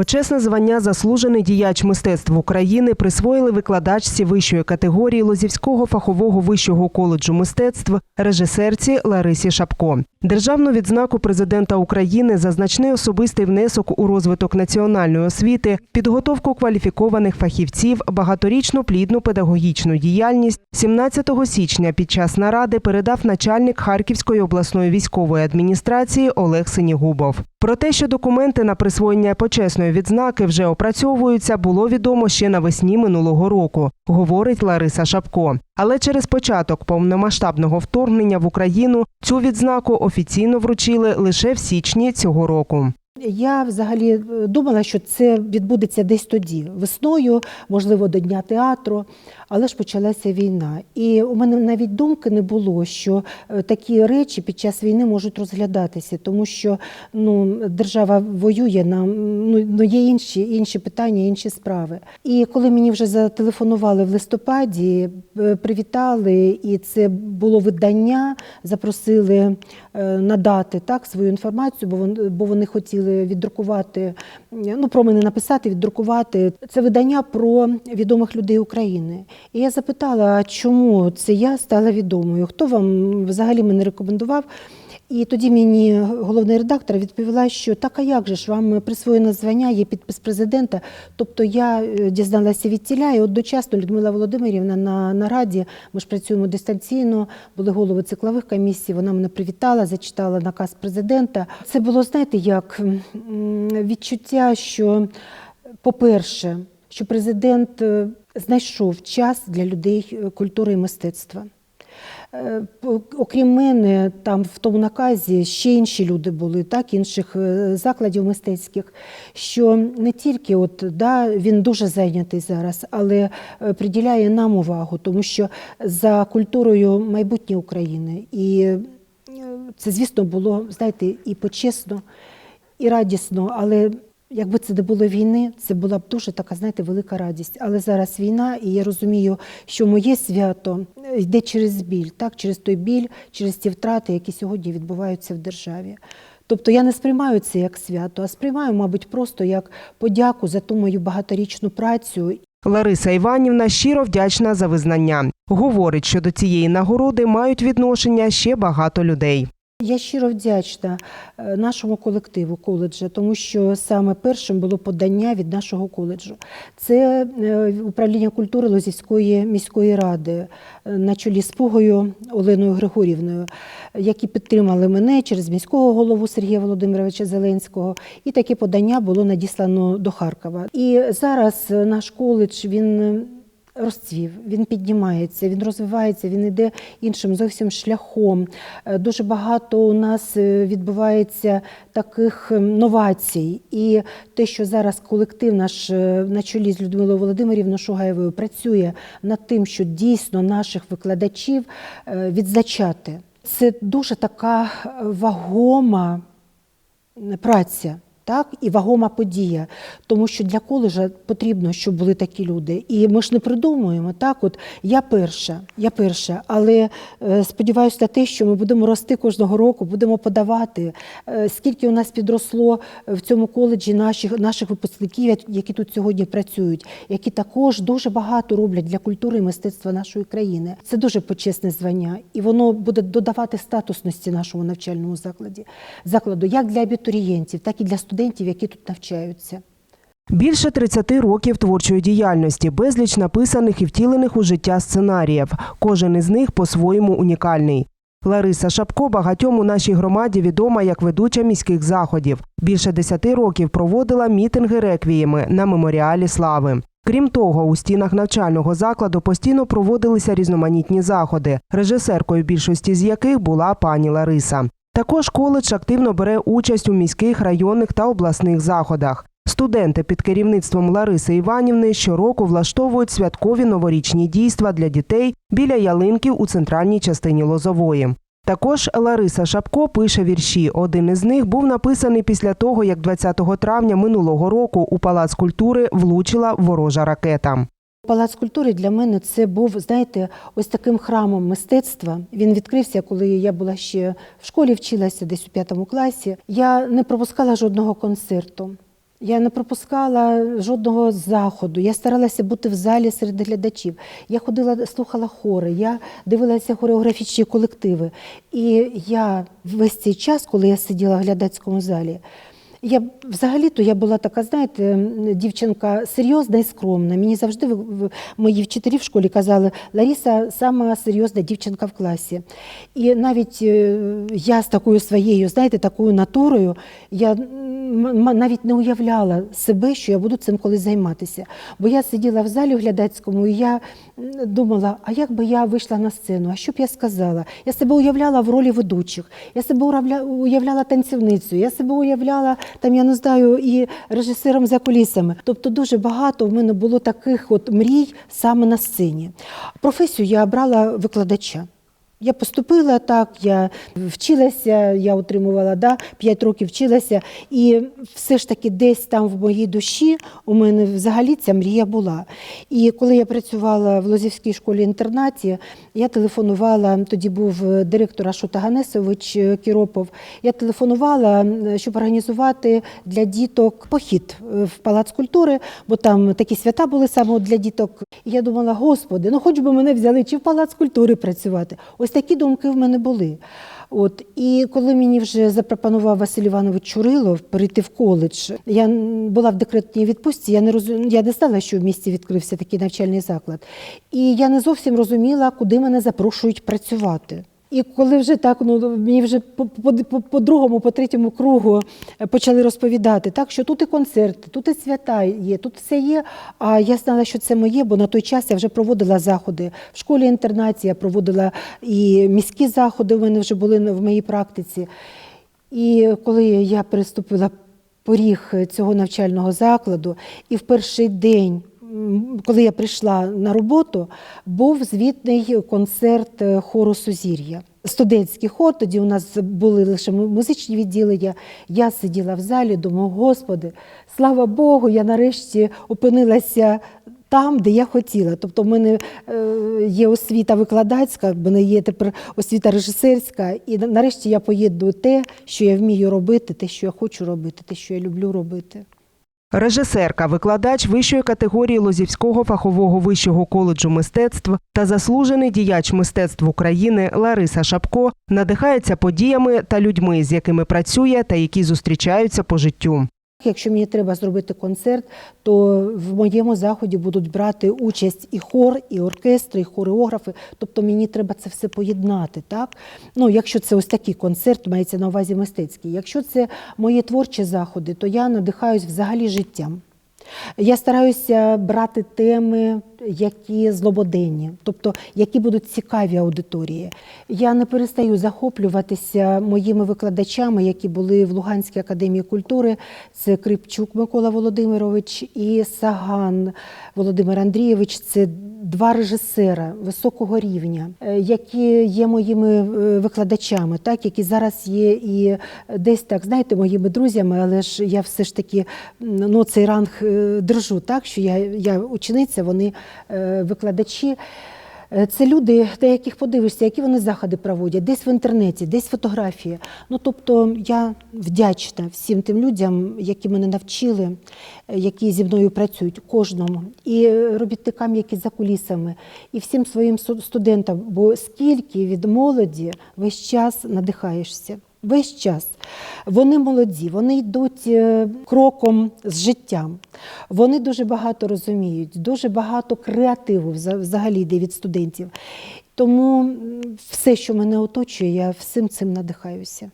Почесне звання заслужений діяч мистецтв України присвоїли викладачці вищої категорії Лозівського фахового вищого коледжу мистецтв режисерці Ларисі Шапко. Державну відзнаку президента України за значний особистий внесок у розвиток національної освіти, підготовку кваліфікованих фахівців, багаторічну плідну педагогічну діяльність 17 січня під час наради передав начальник Харківської обласної військової адміністрації Олег Синігубов. Про те, що документи на присвоєння почесної відзнаки вже опрацьовуються, було відомо ще навесні минулого року, говорить Лариса Шапко. Але через початок повномасштабного вторгнення в Україну цю відзнаку офіційно вручили лише в січні цього року. Я взагалі е, думала, що це відбудеться десь тоді, весною, можливо, до Дня театру, але ж почалася війна. І у мене навіть думки не було, що е, такі речі під час війни можуть розглядатися, тому що ну, держава воює нам, ну, ну є інші, інші питання, інші справи. І коли мені вже зателефонували в листопаді, е, привітали, і це було видання, запросили е, надати так свою інформацію, бо вони, бо вони хотіли віддрукувати, ну про мене написати, віддрукувати це видання про відомих людей України. І я запитала, чому це я стала відомою? Хто вам взагалі мене рекомендував? І тоді мені головний редактор відповіла, що так, а як же ж вам присвоєно звання, є підпис президента. Тобто я е, дізналася від тіля, і одночасно Людмила Володимирівна на нараді, ми ж працюємо дистанційно, були голови циклових комісій, вона мене привітала, зачитала наказ президента. Це було, знаєте, як відчуття, що, по-перше, що президент е, знайшов час для людей е, культури і мистецтва. Е, Окрім мене, там в тому наказі ще інші люди були, так, інших е, закладів мистецьких, що не тільки от, да, він дуже зайнятий зараз, але приділяє нам увагу, тому що за культурою майбутнє України. І це, звісно, було, знаєте, і почесно, і радісно, але якби це не було війни, це була б дуже така, знаєте, велика радість. Але зараз війна, і я розумію, що моє свято йде через біль, так, через той біль, через ті втрати, які сьогодні відбуваються в державі. Тобто я не сприймаю це як свято, а сприймаю, мабуть, просто як подяку за ту мою багаторічну працю Лариса Іванівна щиро вдячна за визнання. Говорить, що до цієї нагороди мають відношення ще багато людей. Я щиро вдячна е, нашому колективу коледжа, тому що саме першим було подання від нашого коледжу. Це е, управління культури Лозівської міської ради е, на чолі з Пугою Оленою Григорівною, які підтримали мене через міського голову Сергія Володимировича Зеленського. І таке подання було надіслано до Харкова. І зараз наш коледж він. Розцвів, він піднімається, він розвивається, він йде іншим зовсім шляхом. Е, Дуже багато у нас е, відбувається таких ем, новацій. І те, що зараз колектив наш е, на чолі з Людмилою Володимирівною Шугаєвою працює над тим, що дійсно наших викладачів відзначати. Це дуже така вагома праця. Так, і вагома подія, тому що для коледжа потрібно, щоб були такі люди. І ми ж не придумуємо. Так, от я перша, я перша, але е, сподіваюся на те, що ми будемо рости кожного року, будемо подавати. Е, скільки у нас підросло в цьому коледжі наших, наших випускників, які тут сьогодні працюють, які також дуже багато роблять для культури і мистецтва нашої країни. Це дуже почесне звання, і воно буде додавати статусності нашому навчальному закладі, закладу, як для абітурієнтів, так і для студентів, які тут навчаються. Більше 30 років творчої діяльності, безліч написаних і втілених у життя сценаріїв. Кожен із них по-своєму унікальний. Лариса Шапко багатьом у нашій громаді відома як ведуча міських заходів. Більше 10 років проводила мітинги реквієми на меморіалі слави. Крім того, у стінах навчального закладу постійно проводилися різноманітні заходи, режисеркою більшості з яких була пані Лариса. Також коледж активно бере участь у міських, районних та обласних заходах. Студенти під керівництвом Лариси Іванівни щороку влаштовують святкові новорічні дійства для дітей біля ялинків у центральній частині Лозової. Також Лариса Шапко пише вірші. Один із них був написаний після того, як 20 травня минулого року у Палац культури влучила ворожа ракета. Палац культури для мене це був, знаєте, ось таким храмом мистецтва. Він відкрився, коли я була ще в школі, вчилася десь у п'ятому класі. Я не пропускала жодного концерту. Я не пропускала жодного заходу. Я старалася бути в залі серед глядачів. Я ходила, слухала хори, я дивилася хореографічні колективи. І я весь цей час, коли я сиділа в глядацькому залі, я взагалі-то я була така, знаєте, дівчинка серйозна і скромна. Мені завжди мої вчителі в школі казали, Лариса сама серйозна дівчинка в класі. І навіть е, я з такою своєю, знаєте, такою натурою, я навіть не уявляла себе, що я буду цим колись займатися. Бо я сиділа в залі глядацькому, і я думала, а як би я вийшла на сцену, а що б я сказала? Я себе уявляла в ролі ведучих, я себе уявляла танцівницею, я себе уявляла там, я не знаю, і режисером за кулісами. Тобто дуже багато в мене було таких от мрій саме на сцені. Професію я обрала викладача. Я поступила так, я вчилася, я отримувала да, 5 років вчилася, і все ж таки десь там в моїй душі у мене взагалі ця мрія була. І коли я працювала в Лозівській школі-інтернаті, я телефонувала, тоді був е, директор Ашота Ганесович е, Кіропов. Я телефонувала, щоб організувати для діток похід е, в палац культури, бо там такі свята були саме для діток. І я думала, господи, ну хоч би мене взяли чи в палац культури працювати. Ось такі думки в мене були. От і коли мені вже запропонував Василь Іванович Чурилов перейти в коледж, я була в декретній відпустці. Я не розум... я не знала, що в місті відкрився такий навчальний заклад. І я не зовсім розуміла, куди мене запрошують працювати. І коли вже так, ну мені вже по, другому, по третьому кругу е, почали розповідати, так що тут і концерти, тут і свята є, тут все є. А я знала, що це моє, бо на той час я вже проводила заходи в школі інтернаті, я проводила і міські заходи. У мене вже були в моїй практиці. І коли я переступила поріг цього навчального закладу, і в перший день, коли я прийшла на роботу, був звітний концерт е, хору Сузір'я. Студентський хор, тоді у нас були лише музичні відділення. Я сиділа в залі, думаю, Господи, слава Богу, я нарешті опинилася там, де я хотіла. Тобто, в мене е, є освіта викладацька, в мене є тепер освіта режисерська, і нарешті я поєдную те, що я вмію робити, те, що я хочу робити, те, що я люблю робити. Режисерка, викладач вищої категорії Лозівського фахового вищого коледжу мистецтв та заслужений діяч мистецтв України Лариса Шапко надихається подіями та людьми, з якими працює та які зустрічаються по життю. Якщо мені треба зробити концерт, то в моєму заході будуть брати участь і хор, і оркестри, і хореографи. Тобто мені треба це все поєднати. Так? Ну, якщо це ось такий концерт, мається на увазі мистецький. Якщо це мої творчі заходи, то я надихаюсь взагалі життям. Я стараюся брати теми, які злободенні, тобто які будуть цікаві аудиторії. Я не перестаю захоплюватися моїми викладачами, які були в Луганській академії культури. Це Крипчук Микола Володимирович і Саган Володимир Андрійович. Це два режисера високого рівня, е, які є моїми е, викладачами, так які зараз є і десь так, знаєте, моїми друзями, але ж я все ж таки ну, цей ранг е, держу, так що я, я учениця, вони викладачі. Е, Це люди, на яких подивишся, які вони заходи проводять, десь в інтернеті, десь фотографії. Ну тобто я вдячна всім тим людям, які мене навчили, е, які зі мною працюють, кожному, і е, робітникам, які за кулісами, і всім своїм сту- студентам. Бо скільки від молоді весь час надихаєшся. Весь час вони молоді, вони йдуть е, кроком з життям. Вони дуже багато розуміють, дуже багато креативу вза- взагалі йде від студентів. Тому все, що мене оточує, я всім цим надихаюся.